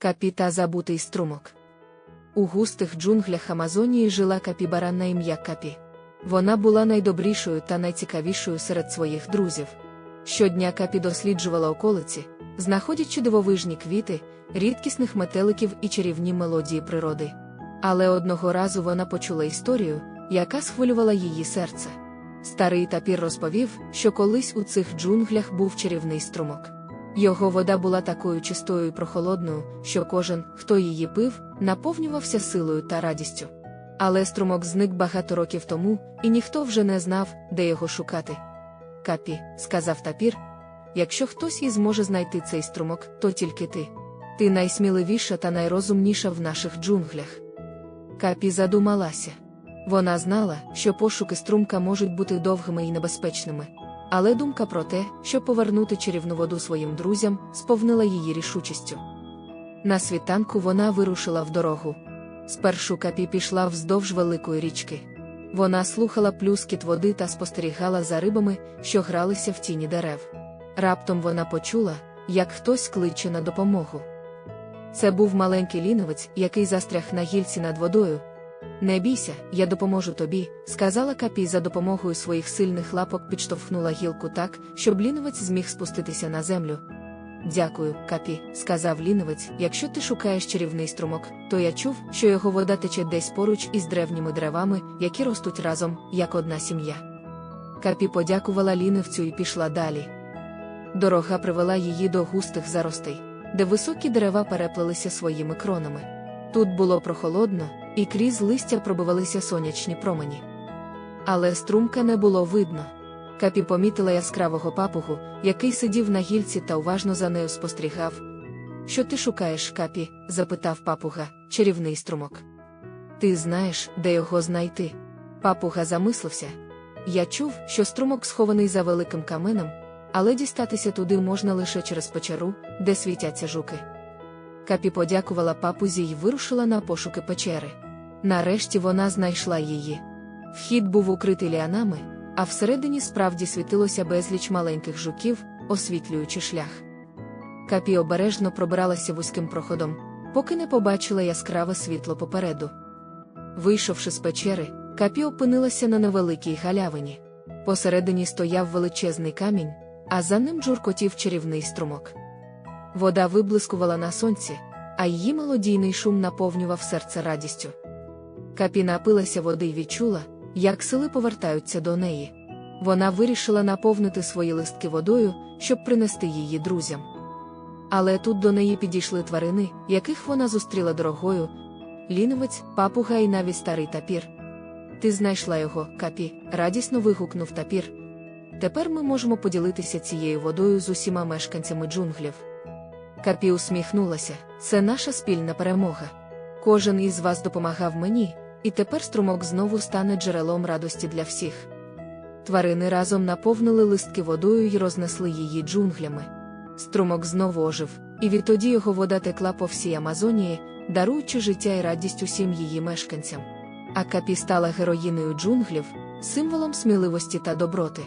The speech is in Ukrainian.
Капі та забутий струмок. У густих джунглях Амазонії жила капібара на ім'я Капі. Вона була найдобрішою та найцікавішою серед своїх друзів. Щодня Капі досліджувала околиці, знаходячи дивовижні квіти, рідкісних метеликів і чарівні мелодії природи. Але одного разу вона почула історію, яка схвилювала її серце. Старий тапір розповів, що колись у цих джунглях був чарівний струмок. Його вода була такою чистою і прохолодною, що кожен, хто її пив, наповнювався силою та радістю. Але струмок зник багато років тому, і ніхто вже не знав, де його шукати. Капі, сказав тапір, якщо хтось і зможе знайти цей струмок, то тільки ти. Ти найсміливіша та найрозумніша в наших джунглях. Капі задумалася. Вона знала, що пошуки струмка можуть бути довгими і небезпечними. Але думка про те, щоб повернути чарівну воду своїм друзям, сповнила її рішучістю. На світанку вона вирушила в дорогу. Спершу капі пішла вздовж великої річки. Вона слухала плюскіт води та спостерігала за рибами, що гралися в тіні дерев. Раптом вона почула, як хтось кличе на допомогу. Це був маленький ліновець, який застряг на гільці над водою. Не бійся, я допоможу тобі, сказала Капі за допомогою своїх сильних лапок підштовхнула гілку так, щоб ліновець зміг спуститися на землю. Дякую, Капі, сказав ліновець. Якщо ти шукаєш чарівний струмок, то я чув, що його вода тече десь поруч із древніми деревами, які ростуть разом, як одна сім'я. Капі подякувала лінивцю і пішла далі. Дорога привела її до густих заростей, де високі дерева переплелися своїми кронами. Тут було прохолодно, і крізь листя пробивалися сонячні промені. Але струмка не було видно. Капі помітила яскравого папугу, який сидів на гільці та уважно за нею спостерігав. Що ти шукаєш, капі? запитав папуга, чарівний струмок. Ти знаєш, де його знайти? Папуга замислився. Я чув, що струмок схований за великим каменем, але дістатися туди можна лише через печеру, де світяться жуки. Капі подякувала папузі й вирушила на пошуки печери. Нарешті вона знайшла її. Вхід був укритий ліанами, а всередині справді світилося безліч маленьких жуків, освітлюючи шлях. Капі обережно пробиралася вузьким проходом, поки не побачила яскраве світло попереду. Вийшовши з печери, Капі опинилася на невеликій галявині. Посередині стояв величезний камінь, а за ним джуркотів чарівний струмок. Вода виблискувала на сонці, а її мелодійний шум наповнював серце радістю. Капі напилася води й відчула, як сили повертаються до неї. Вона вирішила наповнити свої листки водою, щоб принести її друзям. Але тут до неї підійшли тварини, яких вона зустріла дорогою ліновець, папуга і навіть старий тапір. Ти знайшла його, капі, радісно вигукнув тапір. Тепер ми можемо поділитися цією водою з усіма мешканцями джунглів. Капі усміхнулася, це наша спільна перемога. Кожен із вас допомагав мені, і тепер струмок знову стане джерелом радості для всіх. Тварини разом наповнили листки водою і рознесли її джунглями. Струмок знову ожив, і відтоді його вода текла по всій Амазонії, даруючи життя і радість усім її мешканцям. Акапі стала героїною джунглів, символом сміливості та доброти.